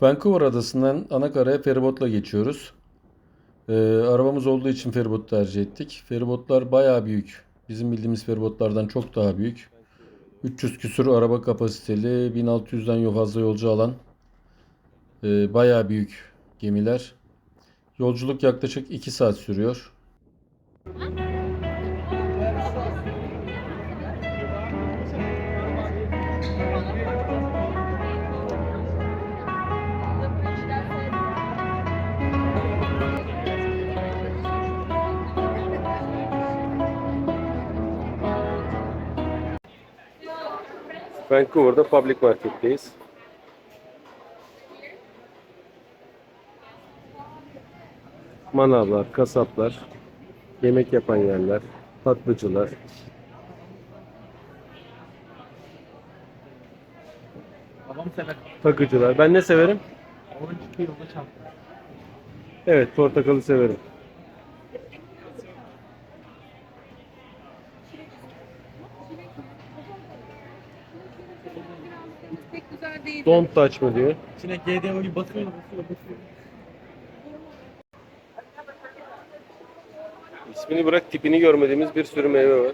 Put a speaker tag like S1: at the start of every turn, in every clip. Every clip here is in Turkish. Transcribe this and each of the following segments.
S1: Vancouver adasından Anakara'ya feribotla geçiyoruz. Ee, arabamız olduğu için feribot tercih ettik. Feribotlar bayağı büyük. Bizim bildiğimiz feribotlardan çok daha büyük. 300 küsur araba kapasiteli, 1600'den yo- fazla yolcu alan e, bayağı büyük gemiler. Yolculuk yaklaşık 2 saat sürüyor. Vancouver'da Public Market'teyiz. Manavlar, kasaplar, yemek yapan yerler, tatlıcılar.
S2: Babam sever.
S1: Takıcılar. Ben ne severim?
S2: Onun çıkıyor yolda çarptı.
S1: Evet, portakalı severim.
S3: Değil.
S1: Don't touch mı diyor.
S2: İçine GDO'yu basıyor, basıyor, basıyor.
S1: İsmini bırak tipini görmediğimiz bir sürü meyve var.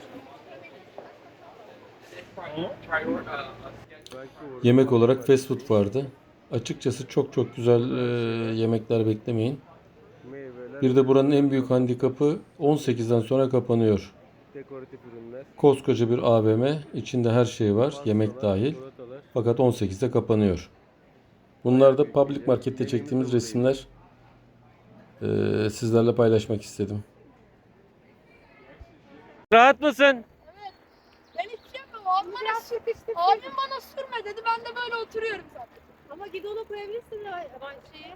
S1: Yemek olarak fast food vardı. Açıkçası çok çok güzel e, yemekler beklemeyin. Bir de buranın en büyük handikapı 18'den sonra kapanıyor.
S4: Dekoratif ürünler.
S1: Koskoca bir AVM, içinde her şey var, yemek dahil. Fakat 18'de kapanıyor. Bunlar da public markette çektiğimiz resimler. E, sizlerle paylaşmak istedim. Rahat mısın?
S3: Ben hiçbir şey yapmam. Abim bana, abim bana sürme dedi. Ben de böyle oturuyorum zaten.
S5: Ama gidona koyabilirsin ya ben şeyi.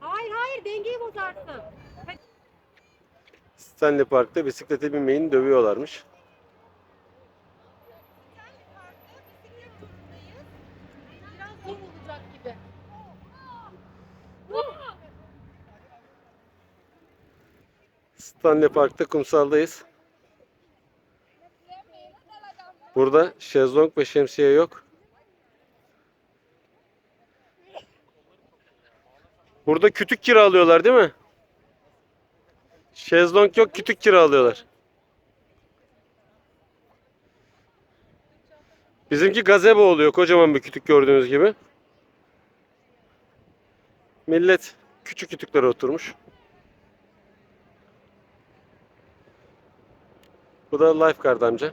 S5: Hayır hayır dengeyi bozarsın.
S1: Stanley Park'ta bisiklete binmeyin dövüyorlarmış.
S3: biraz zor olacak gibi.
S1: Stanley Park'ta kumsaldayız. Burada şezlong ve şemsiye yok. Burada kütük kiralıyorlar değil mi? Şezlong yok, kütük kiralıyorlar. Bizimki gazebo oluyor. Kocaman bir kütük gördüğünüz gibi. Millet küçük kütüklere oturmuş. Bu da lifeguard amca.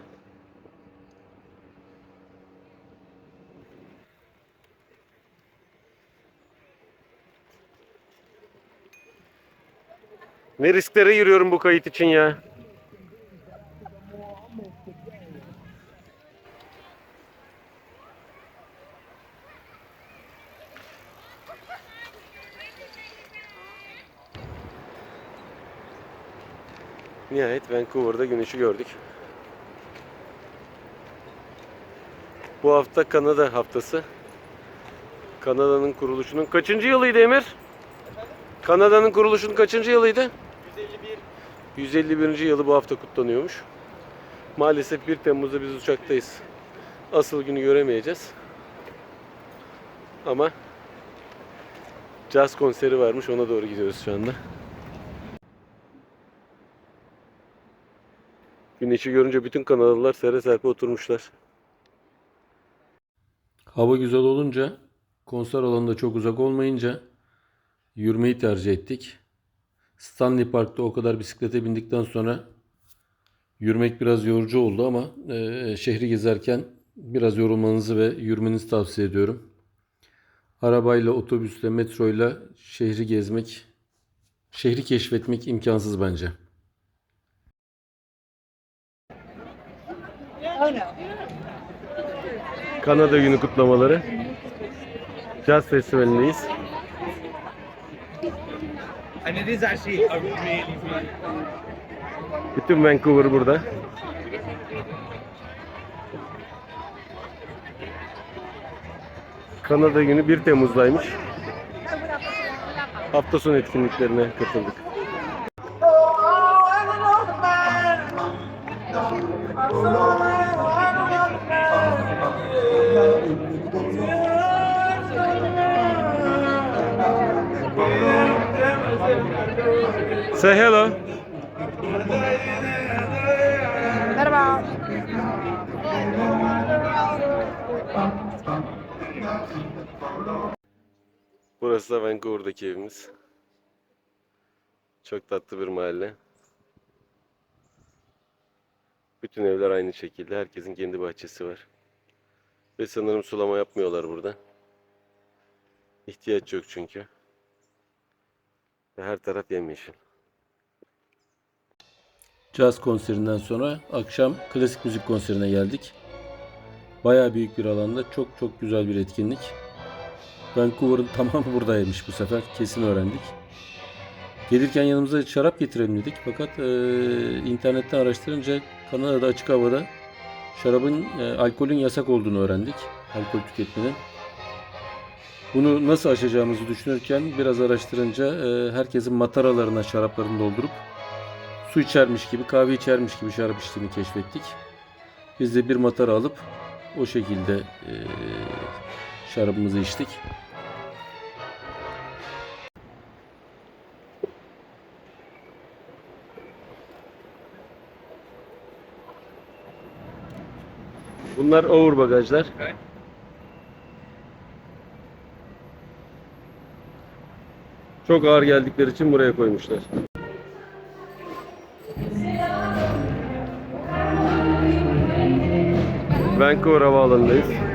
S1: Ne risklere giriyorum bu kayıt için ya. Nihayet Vancouver'da güneşi gördük. Bu hafta Kanada haftası. Kanada'nın kuruluşunun kaçıncı yılıydı Emir? Kanada'nın kuruluşunun kaçıncı yılıydı? 151. 151. yılı bu hafta kutlanıyormuş. Maalesef 1 Temmuz'da biz uçaktayız. Asıl günü göremeyeceğiz. Ama caz konseri varmış ona doğru gidiyoruz şu anda. Güneşi görünce bütün Kanadalılar sere serpe oturmuşlar. Hava güzel olunca, konser alanında çok uzak olmayınca yürümeyi tercih ettik. Stanley Park'ta o kadar bisiklete bindikten sonra yürümek biraz yorucu oldu ama e, şehri gezerken biraz yorulmanızı ve yürümenizi tavsiye ediyorum. Arabayla, otobüsle, metroyla şehri gezmek, şehri keşfetmek imkansız bence. Kanada Günü kutlamaları. Jazz Festivali'ndeyiz. Bütün Vancouver burada. Kanada Günü 1 Temmuz'daymış. Hafta sonu etkinliklerine katıldık. Say hello.
S3: Merhaba.
S1: Burası da Vancouver'daki evimiz. Çok tatlı bir mahalle. Bütün evler aynı şekilde. Herkesin kendi bahçesi var. Ve sanırım sulama yapmıyorlar burada. İhtiyaç yok çünkü. Ve her taraf yemyeşil. Caz konserinden sonra akşam klasik müzik konserine geldik. Bayağı büyük bir alanda çok çok güzel bir etkinlik. Vancouver'ın tamamı buradaymış bu sefer. Kesin öğrendik. Gelirken yanımıza şarap getirelim dedik. Fakat e, internetten araştırınca Kanada'da açık havada şarabın, e, alkolün yasak olduğunu öğrendik. Alkol tüketmenin. Bunu nasıl aşacağımızı düşünürken biraz araştırınca e, herkesin mataralarına şaraplarını doldurup su içermiş gibi, kahve içermiş gibi şarap içtiğini keşfettik. Biz de bir matara alıp o şekilde e, şarabımızı içtik. Bunlar over bagajlar.
S2: Evet.
S1: Çok ağır geldikleri için buraya koymuşlar. Vancouver havaalanındayız.